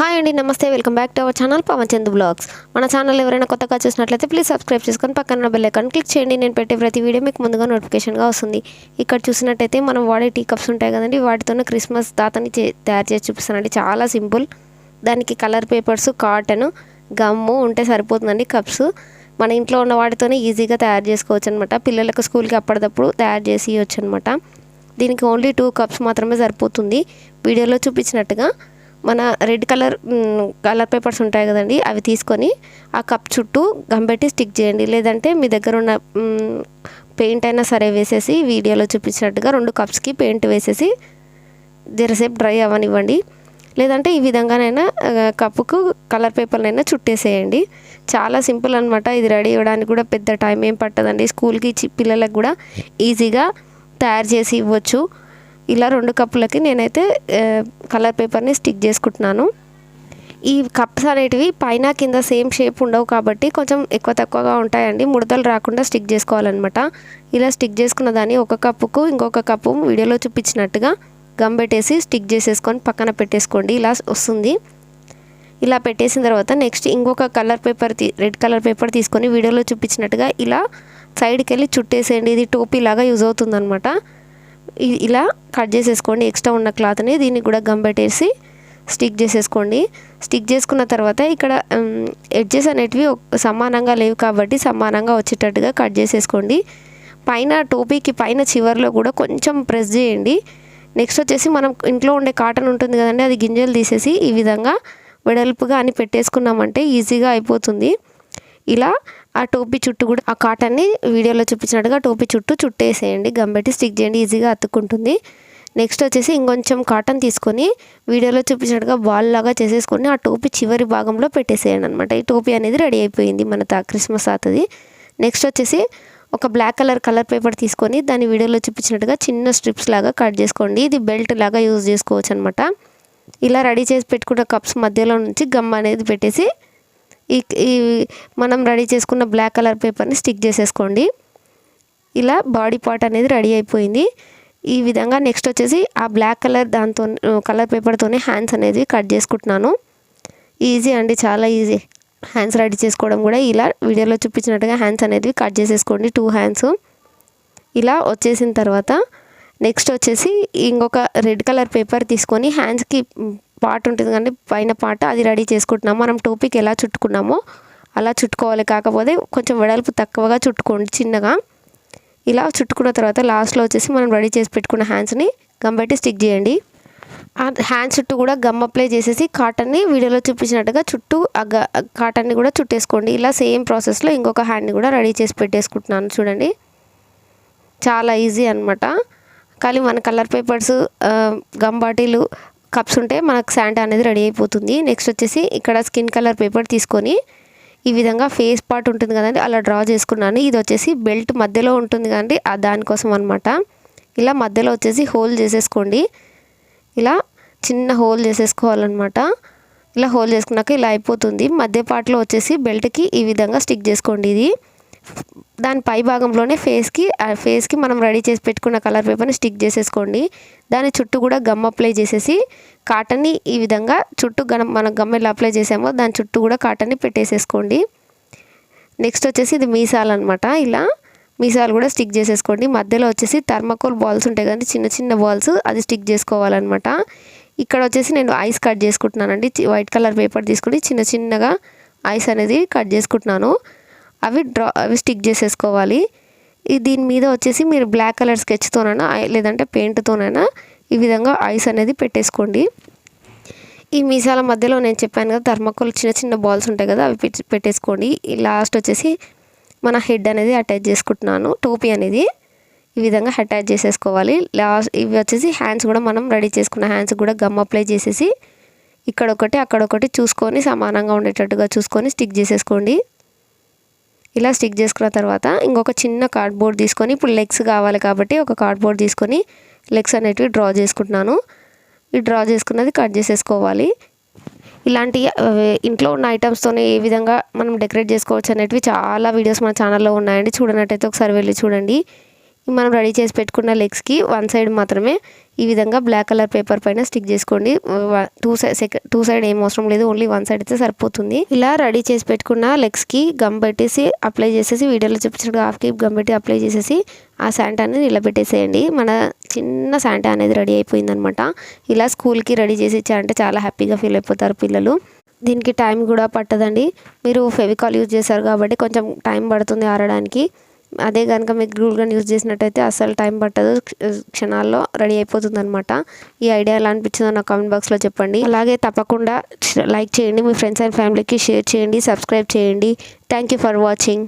Hi అండి నమస్తే. Welcome back to our channel Pavan Chand blogs మన ఛానల్ ఎవరైనా కొత్తగా చూసినట్లయితే ప్లీజ్ సబ్స్క్రైబ్ చేసుకొని పక్కన బెల్ ఐకాన్ క్లిక్ చేయండి. నేను పెట్టే ప్రతి వీడియో మీకు ముందుగా నోటిఫికేషన్గా వస్తుంది. ఇక్కడ చూసినట్టయితే మనం వాడే టీ కప్స్ ఉంటాయి కదండి వాటితోనే క్రిస్మస్ తాతని చే- తయారు చేసి చూపిస్తానండి. చాలా సింపుల్ దానికి కలర్ పేపర్స్ కాటన్ గమ్ము ఉంటే సరిపోతుందండి కప్స్ మన ఇంట్లో ఉన్న వాటితోనే ఈజీగా తయారు చేసుకోవచ్చు అనమాట పిల్లలకు స్కూల్కి అప్పటిదప్పుడు తయారు చేసి ఇవ్వచ్చు అనమాట దీనికి ఓన్లీ టూ కప్స్ మాత్రమే సరిపోతుంది. వీడియోలో చూపించినట్టుగా మన రెడ్ కలర్ కలర్ పేపర్స్ ఉంటాయి కదండి అవి తీసుకొని ఆ కప్ చుట్టూ గంబెట్టి స్టిక్ చేయండి. లేదంటే మీ దగ్గర ఉన్న పెయింట్ అయినా సరే వేసేసి వీడియోలో చూపించినట్టుగా రెండు కప్స్కి పెయింట్ వేసేసి జరసేపు డ్రై అవ్వనివ్వండి. లేదంటే ఈ విధంగానైనా కప్పుకు కలర్ పేపర్నైనా చుట్టేసేయండి. చాలా సింపుల్ అనమాట ఇది రెడీ అవ్వడానికి కూడా పెద్ద టైం ఏం పట్టదండి. స్కూల్కి చి- పిల్లలకు కూడా ఈజీగా తయారు చేసి ఇవ్వచ్చు. ఇలా రెండు కప్పులకి నేనైతే కలర్ పేపర్ని స్టిక్ చేసుకుంటున్నాను. ఈ కప్స్ అనేటివి పైన కింద సేమ్ షేప్ ఉండవు కాబట్టి కొంచెం ఎక్కువ తక్కువగా ఉంటాయండి. ముడతలు రాకుండా స్టిక్ చేసుకోవాలన్నమాట. ఇలా స్టిక్ చేసుకున్న దాన్ని ఒక కప్పుకు ఇంకొక కప్పు వీడియోలో చూపించినట్టుగా గమ్ పెట్టేసి స్టిక్ చేసేసుకొని పక్కన పెట్టేసుకోండి. ఇలా వస్తుంది. ఇలా పెట్టేసిన తర్వాత నెక్స్ట్ ఇంకొక colour paper red colour paper తీసుకొని వీడియోలో చూపించినట్టుగా ఇలా సైడ్కి వెళ్ళి చుట్టేసేయండి. ఇది టోపీ లాగా యూజ్ అవుతుందన్నమాట. ఇలా కట్ చేసేసుకోండి. ఎక్స్ట్రా ఉన్న క్లాత్ని దీన్ని కూడా గమ్ పెట్టేసి స్టిక్ చేసేసుకోండి. స్టిక్ చేసుకున్న తర్వాత ఇక్కడ ఎడ్జెస్ అనేటివి ఒక- సమానంగా లేవు కాబట్టి సమానంగా వచ్చేటట్టుగా కట్ చేసేసుకోండి. పైన టోపీకి పైన చివర్లో కూడా కొంచెం ప్రెస్ చేయండి. నెక్స్ట్ వచ్చేసి మనం ఇంట్లో ఉండే కాటన్ ఉంటుంది కదండి అది గింజలు తీసేసి ఈ విధంగా వెడల్పుగా అని పెట్టేసుకున్నామంటే ఈజీగా అయిపోతుంది. ఇలా ఆ టోపీ చుట్టూ కూడా ఆ కాటన్ని వీడియోలో చూపించినట్టుగా టోపీ చుట్టూ చుట్టేసేయండి. గంబెట్టి స్టిక్ చేయండి ఈజీగా అతుక్కుంటుంది. నెక్స్ట్ వచ్చేసి ఇంకొంచెం కాటన్ తీసుకొని వీడియోలో చూపించినట్టుగా బాల్ లాగా చేసేసుకొని ఆ టోపీ చివరి భాగంలో పెట్టేసేయండి అనమాట ఈ టోపీ అనేది రెడీ అయిపోయింది మన తా క్రిస్మస్ తాతది నెక్స్ట్ వచ్చేసి ఒక బ్లాక్ కలర్ కలర్ పేపర్ తీసుకొని దాన్ని వీడియోలో చూపించినట్టుగా చిన్న స్ట్రిప్స్ లాగా కట్ చేసుకోండి. ఇది బెల్ట్ లాగా యూజ్ చేసుకోవచ్చు అనమాట ఇలా రెడీ చేసి పెట్టుకున్న కప్స్ మధ్యలో నుంచి గమ్ అనేది పెట్టేసి ఈ ఈ మనం రెడీ చేసుకున్న బ్లాక్ కలర్ పేపర్ని స్టిక్ చేసేసుకోండి. ఇలా బాడీ పార్ట్ అనేది రెడీ అయిపోయింది. ఈ విధంగా నెక్స్ట్ వచ్చేసి ఆ బ్లాక్ కలర్ దాంతో కలర్ పేపర్తోనే హ్యాండ్స్ అనేది కట్ చేసుకుంటున్నాను. ఈజీ అండి చాలా ఈజీ. హ్యాండ్స్ రెడీ చేసుకోవడం కూడా ఇలా వీడియోలో చూపించినట్టుగా హ్యాండ్స్ అనేది కట్ చేసేసుకోండి టూ హ్యాండ్స్. ఇలా వచ్చేసిన తర్వాత నెక్స్ట్ వచ్చేసి ఇంకొక రెడ్ కలర్ పేపర్ తీసుకొని హ్యాండ్స్కి పార్ట్ ఉంటుంది కానీ పైన పార్ట్ అది రెడీ చేసుకుంటున్నాం. మనం టోపీకి ఎలా చుట్టుకున్నామో అలా చుట్టుకోవాలి. కాకపోతే కొంచెం వెడల్పు తక్కువగా చుట్టుకోండి చిన్నగా. ఇలా చుట్టుకున్న తర్వాత లాస్ట్లో వచ్చేసి మనం రెడీ చేసి పెట్టుకున్న హ్యాండ్స్ని గమ్ పెట్టి స్టిక్ చేయండి. ఆ హ్యాండ్స్ చుట్టూ కూడా గమ్ అప్లై చేసేసి కాటన్ని వీడియోలో చూపించినట్టుగా చుట్టూ ఆ కాటన్ని కూడా చుట్టేసుకోండి. ఇలా సేమ్ ప్రాసెస్లో ఇంకొక హ్యాండ్ని కూడా రెడీ చేసి పెట్టేసుకుంటున్నాను చూడండి. చాలా ఈజీ అనమాట కానీ మన colour papers gum bottle cups ఉంటే మనకు శాండ్ అనేది రెడీ అయిపోతుంది. నెక్స్ట్ వచ్చేసి ఇక్కడ స్కిన్ కలర్ పేపర్ తీసుకొని ఈ విధంగా ఫేస్ పార్ట్ ఉంటుంది కదండి అలా డ్రా చేసుకున్నాను. ఇది వచ్చేసి బెల్ట్ మధ్యలో ఉంటుంది కదండి దానికోసం అనమాట ఇలా మధ్యలో వచ్చేసి హోల్ చేసేసుకోండి. ఇలా చిన్న హోల్ చేసేసుకోవాలన్నమాట. ఇలా హోల్ చేసుకున్నాక ఇలా అయిపోతుంది. మధ్య పార్ట్లో వచ్చేసి బెల్ట్కి ఈ విధంగా స్టిక్ చేసుకోండి ఇది. దాని పై భాగంలోనే ఫేస్కి ఆ ఫేస్కి మనం రెడీ చేసి పెట్టుకున్న కలర్ పేపర్ని స్టిక్ చేసేసుకోండి. దాని చుట్టూ కూడా గమ్ అప్లై చేసేసి కాటన్ని ఈ విధంగా చుట్టూ గమ్ మనం గమ్ ఎలా అప్లై చేసామో దాని చుట్టూ కూడా కాటన్ని పెట్టేసేసుకోండి. నెక్స్ట్ వచ్చేసి ఇది మీసాలు అనమాట ఇలా మీసాలు కూడా స్టిక్ చేసేసుకోండి. మధ్యలో వచ్చేసి థర్మకోల్ బాల్స్ ఉంటాయి కదండి చిన్న చిన్న బాల్స్ అది స్టిక్ చేసుకోవాలన్నమాట. ఇక్కడ వచ్చేసి నేను ఐస్ కట్ చేసుకుంటున్నానండి. వైట్ కలర్ పేపర్ తీసుకుని చిన్న చిన్నగా ఐస్ అనేది కట్ చేసుకుంటున్నాను. అవి డ్రా అవి స్టిక్ చేసేసుకోవాలి. ఈ దీని మీద వచ్చేసి మీరు బ్లాక్ కలర్ స్కెచ్తోనైనా లేదంటే పెయింట్తోనైనా ఈ విధంగా ఐస్ అనేది పెట్టేసుకోండి. ఈ మీసాల మధ్యలో నేను చెప్పాను కదా థర్మాకోల్ చిన్న చిన్న బాల్స్ ఉంటాయి కదా అవి పెట్టి పెట్టేసుకోండి. లాస్ట్ వచ్చేసి మన హెడ్ అనేది అటాచ్ చేసుకుంటున్నాను టోపీ అనేది ఈ విధంగా అటాచ్ చేసేసుకోవాలి. లాస్ట్ ఇవి వచ్చేసి హ్యాండ్స్ కూడా మనం రెడీ చేసుకున్న హ్యాండ్స్ కూడా గమ్ అప్లై చేసేసి ఇక్కడ ఒకటి అక్కడ ఒకటి చూసుకొని సమానంగా ఉండేటట్టుగా చూసుకొని స్టిక్ చేసేసుకోండి. ఇలా స్టిక్ చేసుకున్న తర్వాత ఇంకొక చిన్న కార్డ్బోర్డ్ తీసుకొని ఇప్పుడు లెగ్స్ కావాలి కాబట్టి ఒక కార్డ్బోర్డ్ తీసుకొని లెగ్స్ అనేటివి డ్రా చేసుకుంటున్నాను. ఈ డ్రా చేసుకున్నది కట్ చేసేసుకోవాలి. ఇలాంటి ఇంట్లో ఉన్న ఐటమ్స్తోనే ఏ విధంగా మనం డెకరేట్ చేసుకోవచ్చు అనేటివి చాలా వీడియోస్ మన ఛానల్లో ఉన్నాయండి. చూడనట్టయితే ఒకసారి వెళ్ళి చూడండి. మనం రెడీ చేసి పెట్టుకున్న లెగ్స్కి వన్ సైడ్ మాత్రమే ఈ విధంగా బ్లాక్ కలర్ పేపర్ పైన స్టిక్ చేసుకోండి. Two side second two side ఏం అవసరం లేదు ఓన్లీ వన్ సైడ్ అయితే సరిపోతుంది. ఇలా రెడీ చేసి పెట్టుకున్న లెగ్స్కి గమ్ పెట్టేసి అప్లై చేసేసి వీడియోలో చూపించినట్టు హాఫ్కి గమ్ పెట్టి అప్లై చేసేసి ఆ శాంటాని నిలబెట్టేసేయండి. మన చిన్న శాంటా అనేది రెడీ అయిపోయిందనమాట. ఇలా స్కూల్కి రెడీ చేసి ఇచ్చారంటే చాలా హ్యాపీగా ఫీల్ అయిపోతారు పిల్లలు. దీనికి టైం కూడా పట్టదండి. మీరు ఫెవికాల్ యూజ్ చేశారు కాబట్టి కొంచెం టైం పడుతుంది ఆరడానికి. అదే కనుక మీకు గ్లూ గన్ యూజ్ చేసినట్టయితే అసలు టైం పట్టదు క్షణాల్లో రెడీ అయిపోతుంది అనమాట ఈ ఐడియా ఎలా అనిపించిందో నా కామెంట్ బాక్స్లో చెప్పండి. అలాగే తప్పకుండా లైక్ చేయండి. మీ ఫ్రెండ్స్ అండ్ ఫ్యామిలీకి షేర్ చేయండి సబ్స్క్రైబ్ చేయండి. Thank you for watching